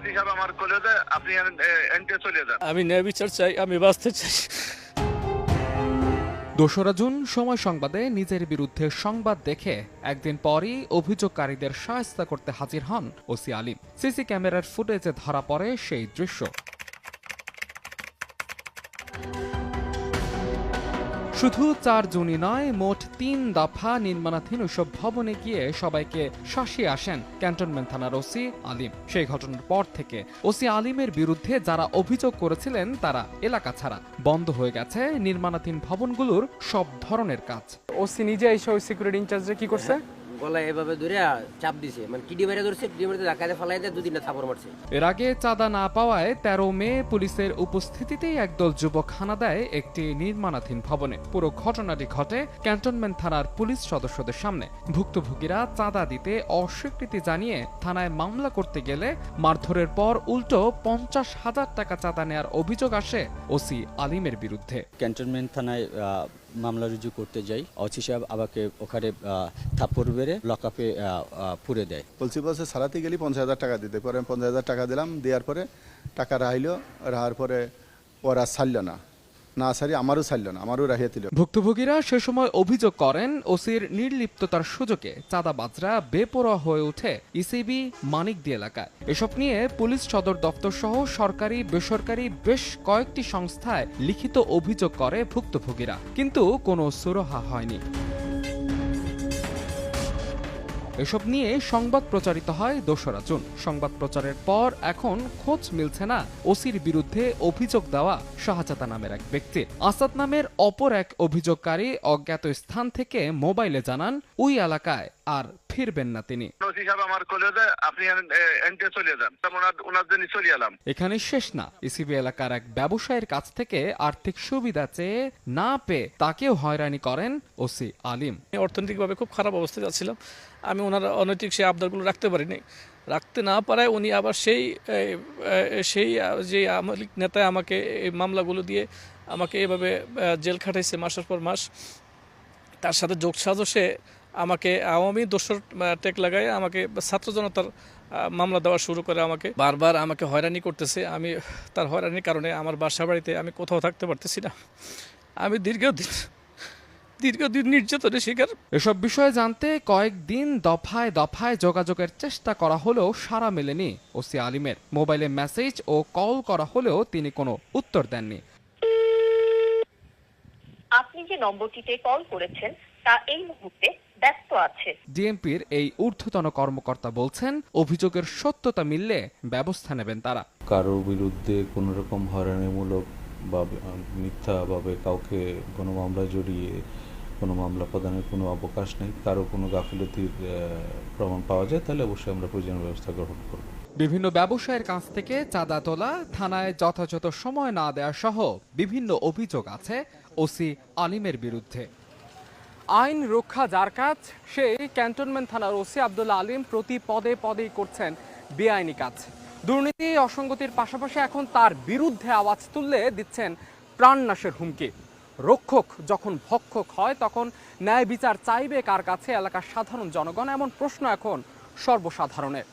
OC সাহেব আমার কলে আপনি চলে যান। আমি ন্যায় বিচার চাই আমি বাঁচতে চাই। দোসরা জুন সময় সংবাদে নিজের বিরুদ্ধে সংবাদ দেখে একদিন পরই অভিযোগকারীদের সহায়তা করতে হাজির হন ওসি আলিম। সিসি ক্যামেরার ফুটেজে ধরা পড়ে সেই দৃশ্য। শুধু চার জনই নয়, মোট তিন দফা নির্মাণাধীন ওসব ভবনে গিয়ে সবাইকে শাসিয়ে আসেন ক্যান্টনমেন্ট থানার ওসি আলিম। সেই ঘটনার পর থেকে ওসি আলিমের বিরুদ্ধে যারা অভিযোগ করেছিলেন, তারা এলাকা ছাড়া বন্ধ হয়ে গেছে। নির্মাণাধীন ভবনগুলোর সব ধরনের কাজ। ওসি নিজে এসে সিকিউরিটি ইনচার্জে কি করছে? গলায় এভাবে ধরে চাপ দিছে। মানে কিডি মেরে ধরছে কিডি মেরে ধাক্কাতে ফালাই দিয়ে দুদিনটা থাপড় মারছে। এর আগে চাঁদা না পাওয়ায় তেরো মে পুলিশের উপস্থিতিতেই একদল যুবক হানা দেয় একটি নির্মাণাধীন ভবনে। পুরো ঘটনাটি ঘটে ক্যান্টনমেন্ট থানার পুলিশ সদস্যদের সামনে। ভুক্তভোগীরা চাঁদা দিতে অস্বীকৃতি জানিয়ে থানায় মামলা করতে গেলে মারধরের পর উল্টো পঞ্চাশ হাজার টাকা চাঁদা নেয়ার অভিযোগ আসে ওসি আলিমের বিরুদ্ধে। ক্যান্টনমেন্ট থানায় আহ, মামলা রুজু করতে যাই। অচি সাহেব আমাকে ওখানে থাপ্পড় বেড়ে লকআপে পুরে দেয়। বলছি, বলছে, সারাতে গেলি পঞ্চাশ হাজার টাকা দিতে। পরে পঞ্চাশ হাজার টাকা দিলাম, দেওয়ার পরে টাকা রাহিল, রাহার পরে ওরা সারল না। না, সারি আমারও ছাড়ল না, আমারও রাহিয়া দিল ভুক্তভোগীরা সে সময় অভিযোগ করেন, ওসির নির্লিপ্ততার সুযোগে বেপরোয়া হয়ে ওঠে ইসিবি মানিকদি এলাকায়। এসব নিয়ে পুলিশ সদর দপ্তর সহ সরকারি, বেসরকারি বেশ কয়েকটি সংস্থায় লিখিত অভিযোগ করে ভুক্তভোগীরা। কিন্তু কোনো সুরহা হয়নি। এসব নিয়ে সংবাদ প্রচারিত হয় দোসরা জুন। সংবাদ প্রচারের পর এখন খোঁজ মিলছে না ওসির বিরুদ্ধে অভিযোগ দেওয়া শাহজাদা নামের এক ব্যক্তির আসাদ নামের অপর এক অভিযোগকারী অজ্ঞাত স্থান থেকে মোবাইলে জানান, ওই এলাকায় আর ফিরবেন না তিনি। আমার কলে আপনি চলে যান। ওনার ওনার জন্য চলে এলাম। এখানে শেষ না। ইসিবি এলাকার এক ব্যবসায়ীর কাছ থেকে আর্থিক সুবিধা চেয়ে না পেয়ে তাকেও হয়রানি করেন ওসি আলিম। আমি অর্থনৈতিকভাবে খুব খারাপ অবস্থায় যাচ্ছিলাম আমি ওনার অনৈতিক সেই আবদারগুলো রাখতে পারিনি। রাখতে না পারায় উনি আবার সেই সেই যে আমলিক লীগ নেতা আমাকে এই মামলাগুলো দিয়ে আমাকে এভাবে জেল খাটাইছে মাসের পর মাস। তার সাথে যোগসাজসে আমাকে আওয়ামী দোসর টেক লাগায় আমাকে ছাত্র জনতার মামলা দেওয়া শুরু করে আমাকে। বারবার আমাকে হয়রানি করতেছে আমি তার হয়রানির কারণে আমার বাসা বাড়িতে আমি কোথাও থাকতে পারতেছি না। আমি দীর্ঘদিন দীর্ঘদিন নির্যাতনের শিকার। এসব বিষয়ে জানতে কয়েকদিন দফায় দফায় যোগাযোগের চেষ্টা করা হলেও সাড়া মেলেনি ওসি আলিমের। মোবাইলে মেসেজ ও কল করা হলেও তিনি কোনো উত্তর দেননি। আপনি যে নম্বরটিতে কল করেছেন তা এই মুহূর্তে ব্যস্ত আছে। ডিএমপির এই ঊর্ধ্বতন কর্মকর্তা বলছেন অভিযোগের সত্যতা মিললে ব্যবস্থা নেবেন তারা। কারোর বিরুদ্ধে কোনো রকম হয়রানিমূলক বা মিথ্যাভাবে কাউকে কোনো মামলা জড়িয়ে কোনো মামলা প্রদানের কোনো অবকাশ নেই কারও কোনো গাফিলতির প্রমাণ পাওয়া যায় তাহলে অবশ্যই আমরা প্রয়োজনীয় ব্যবস্থা গ্রহণ করব। বিভিন্ন ব্যবসায়ের কাছ থেকে চাঁদা তোলা থানায় যথাযথ সময় না দেওয়া সহ বিভিন্ন অভিযোগ আছে ওসি আলিমের বিরুদ্ধে। আইন রক্ষা যার কাজ, সেই ক্যান্টনমেন্ট থানার ওসি আবদুল্লা আলিম প্রতি পদে পদেই করছেন বেআইনি কাজ। দুর্নীতি, অসঙ্গতির পাশাপাশি এখন তার বিরুদ্ধে আওয়াজ তুললে দিচ্ছেন প্রাণনাশের হুমকি। রক্ষক যখন ভক্ষক হয়, তখন ন্যায় বিচার চাইবে কার কাছে? এলাকার সাধারণ জনগণ, এমন প্রশ্ন এখন সর্বসাধারণের।